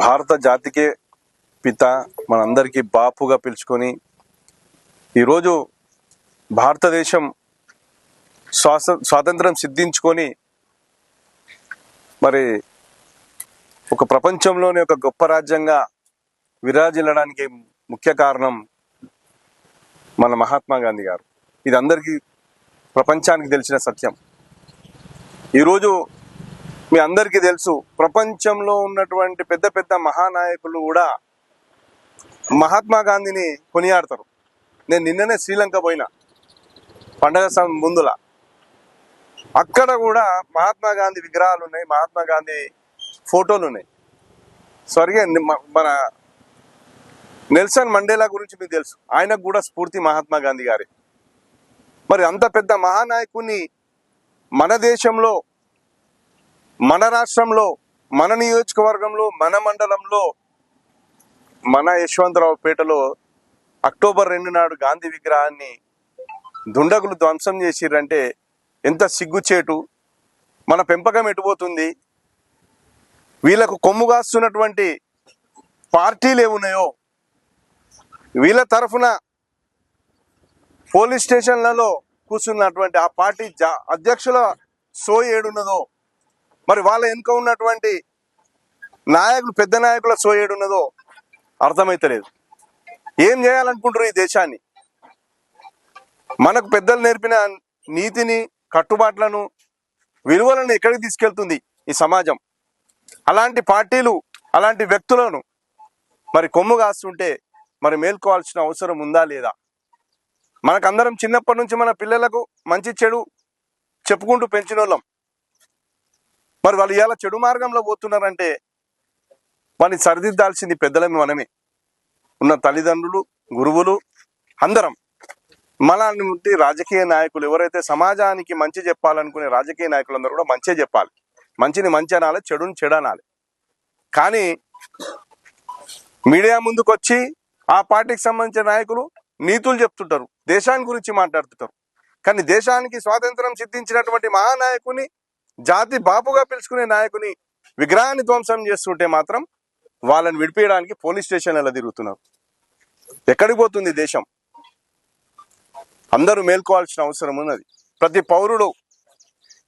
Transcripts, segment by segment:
భారత జాతికే పిత మనందరికీ బాపుగా పిలుచుకొని ఈరోజు భారతదేశం స్వాస స్వాతంత్రం సిద్ధించుకొని మరి ఒక ప్రపంచంలోనే ఒక గొప్ప రాజ్యంగా విరాజిల్లడానికి ముఖ్య కారణం మన మహాత్మా గాంధీ గారు. ఇది అందరికీ ప్రపంచానికి తెలిసిన సత్యం. ఈరోజు మీ అందరికీ తెలుసు ప్రపంచంలో ఉన్నటువంటి పెద్ద పెద్ద మహానాయకులు కూడా మహాత్మా గాంధీని కొనియాడతారు. నేను నిన్ననే శ్రీలంక పోయినా పండగ సం- ముందుల. అక్కడ కూడా మహాత్మా గాంధీ విగ్రహాలు ఉన్నాయి మహాత్మా గాంధీ ఫోటోలు ఉన్నాయి. స్వర్గీయ మన నెల్సన్ మండేలా గురించి మీకు తెలుసు ఆయనకు కూడా స్ఫూర్తి మహాత్మా గాంధీ గారి. మరి అంత పెద్ద మహానాయకుని మన దేశంలో మన రాష్ట్రంలో మన నియోజకవర్గంలో మన మండలంలో మన యశ్వంతరావు పేటలో అక్టోబర్ రెండు నాడు గాంధీ విగ్రహాన్ని దుండగులు ధ్వంసం చేసిర్రంటే ఎంత సిగ్గుచేటు. మన పెంపకం ఎటుపోతుంది వీళ్ళకు కొమ్ము కాస్తున్నటువంటి పార్టీలు ఏమున్నాయో? వీళ్ళ తరఫున పోలీస్ స్టేషన్లలో కూర్చున్నటువంటి ఆ పార్టీ జా- అధ్యక్షుల సో ఏడున్నదో? మరి వాళ్ళ వెనుక ఉన్నటువంటి నాయకులు పెద్ద నాయకుల సోయేడు ఉన్నదో అర్థమైతలేదు. ఏం చేయాలనుకుంటారు ఈ దేశాన్ని? మనకు పెద్దలు నేర్పిన నీతిని కట్టుబాట్లను విలువలను ఎక్కడికి తీసుకెళ్తుంది ఈ సమాజం? అలాంటి పార్టీలు అలాంటి వ్యక్తులను మరి కొమ్ము కాస్తుంటే మరి మేల్కోవాల్సిన అవసరం ఉందా లేదా? మనకందరం చిన్నప్పటి నుంచి మన పిల్లలకు మంచి చెడు చెప్పుకుంటూ పెంచిన వాళ్ళం మరి వాళ్ళు ఇలా చెడు మార్గంలో పోతున్నారంటే వాడిని సరిదిద్దాల్సింది పెద్దలమే మనమే. ఉన్న తల్లిదండ్రులు గురువులు అందరం. మనలాంటి రాజకీయ నాయకులు ఎవరైతే సమాజానికి మంచి చెప్పాలనుకునే రాజకీయ నాయకులందరూ కూడా మంచిగా చెప్పాలి. మంచిని మంచి అనాలి చెడుని చెడు అనాలి. కానీ మీడియా ముందుకు వచ్చి ఆ పార్టీకి సంబంధించిన నాయకులు నీతులు చెప్తుంటారు దేశాన్ని గురించి మాట్లాడుతుంటారు. కానీ దేశానికి స్వాతంత్రం సిద్ధించినటువంటి మహానాయకుని జాతి బాపుగా పిలుచుకునే నాయకుని విగ్రహాన్ని ధ్వంసం చేస్తుంటే మాత్రం వాళ్ళని విడిపించడానికి పోలీస్ స్టేషన్లలో తిరుగుతున్నారు. ఎక్కడికి పోతుంది దేశం? అందరూ మేల్కోవాల్సిన అవసరం ఉన్నది. ప్రతి పౌరుడు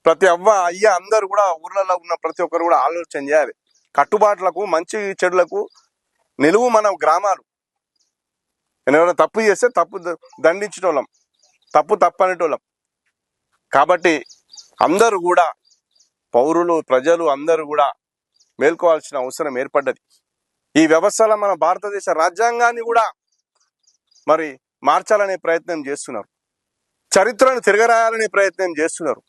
ప్రతి అవ్వ అయ్య అందరూ కూడా ఊర్లలో ఉన్న ప్రతి ఒక్కరు కూడా ఆలోచన చేయాలి. కట్టుబాట్లకు మంచి చెడులకు నిలువు మన గ్రామాలు. ఎవరైనా తప్పు చేస్తే తప్పు ద- దండించేటోళ్ళం. తప్పు తప్పు అనేటోళ్ళం కాబట్టి అందరూ కూడా పౌరులు ప్రజలు అందరూ కూడా మేల్కోవాల్సిన అవసరం ఏర్పడ్డది. ఈ వ్యవస్థలో మన భారతదేశ రాజ్యాంగాన్ని కూడా మరి మార్చాలనే ప్రయత్నం చేస్తున్నారు. చరిత్రను తిరగరాయాలనే ప్రయత్నం చేస్తున్నారు.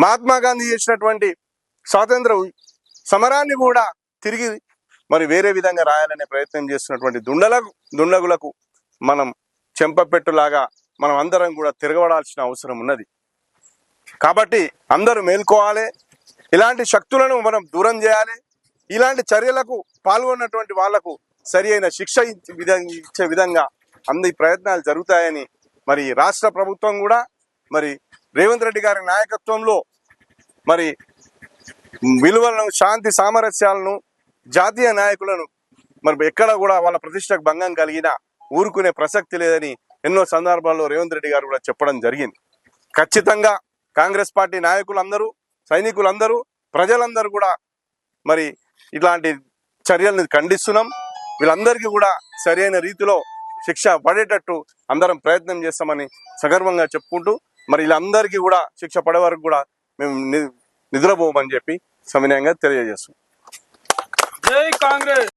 మహాత్మా గాంధీ చేసినటువంటి స్వాతంత్ర సమరాన్ని కూడా తిరిగి మరి వేరే విధంగా రాయాలనే ప్రయత్నం చేస్తున్నటువంటి దుండలకు దుండగులకు మనం చెంపపెట్టులాగా మనం అందరం కూడా తిరగబడాల్సిన అవసరం ఉన్నది. కాబట్టి అందరూ మేల్కోవాలి. ఇలాంటి శక్తులను మనం దూరం చేయాలి. ఇలాంటి చర్యలకు పాల్గొన్నటువంటి వాళ్ళకు సరి అయిన శిక్ష ఇచ్చే విధంగా ఇచ్చే విధంగా అన్ని ప్రయత్నాలు జరుగుతాయని మరి రాష్ట్ర ప్రభుత్వం కూడా మరి రేవంత్ రెడ్డి గారి నాయకత్వంలో మరి విలువలను శాంతి సామరస్యాలను జాతీయ నాయకులను మరి ఎక్కడ కూడా వాళ్ళ ప్రతిష్టకు భంగం కలిగినా ఊరుకునే ప్రసక్తి లేదని ఎన్నో సందర్భాల్లో రేవంత్ రెడ్డి గారు కూడా చెప్పడం జరిగింది. ఖచ్చితంగా కాంగ్రెస్ పార్టీ నాయకులందరూ సైనికులందరూ ప్రజలందరూ కూడా మరి ఇట్లాంటి చర్యలను ఖండిస్తున్నాం. వీళ్ళందరికీ కూడా సరైన రీతిలో శిక్ష పడేటట్టు అందరం ప్రయత్నం చేస్తామని సగర్వంగా చెప్పుకుంటూ మరి వీళ్ళందరికీ కూడా శిక్ష పడే వరకు కూడా మేము ని- నిద్రపోమని చెప్పి సవినయంగా తెలియజేస్తున్నాం. జై కాంగ్రెస్!